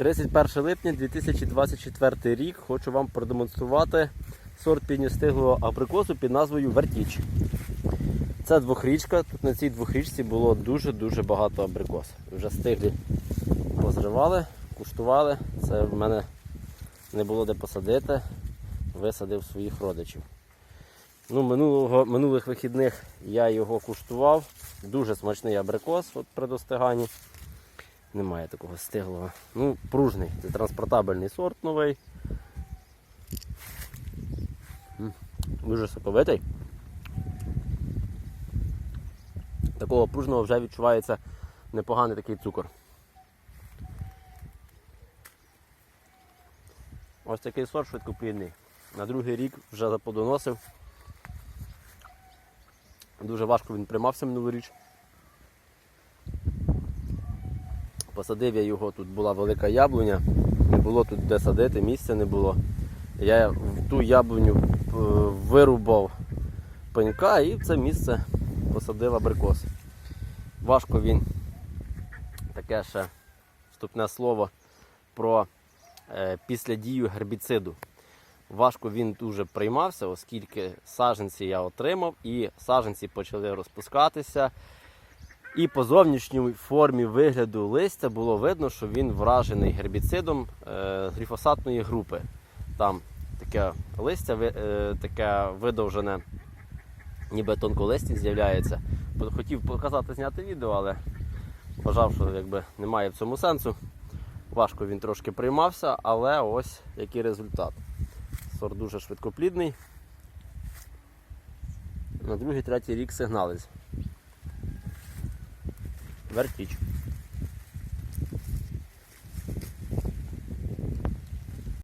31 липня 2024 рік хочу вам продемонструвати сорт пізньостиглого абрикосу під назвою Вертіч. Це двохрічка. Тут на цій двохрічці було дуже-дуже багато абрикос. Вже стиглі позривали, куштували. Це в мене не було де посадити. Висадив своїх родичів. Ну, минулого, минулих вихідних я його куштував. Дуже смачний абрикос от при достиганні. Немає такого стиглого. Ну, пружний. Це транспортабельний сорт новий. Дуже соковитий. Такого пружного вже відчувається непоганий такий цукор. Ось такий сорт швидкоплідний. На другий рік вже заплодоносив. Дуже важко він приймався минулоріч. Посадив я його, тут була велика яблуня, не було тут де садити, місця не було. Я в ту яблуню е, вирубав пенька і в це місце посадив абрикос. Важко він, таке ще вступне слово про е, після дію гербіциду. Важко він дуже приймався, оскільки саженці я отримав, і саженці почали розпускатися. І по зовнішній формі вигляду листя було видно, що він вражений гербіцидом е, гліфосатної групи. Там таке листя е, таке видовжене, ніби тонколисті з'являється. Хотів показати, зняти відео, але вважав, що якби немає в цьому сенсу. Важко він трошки приймався, але ось який результат. Сорт дуже швидкоплідний. На другий, третій рік сигналить. Вертіч.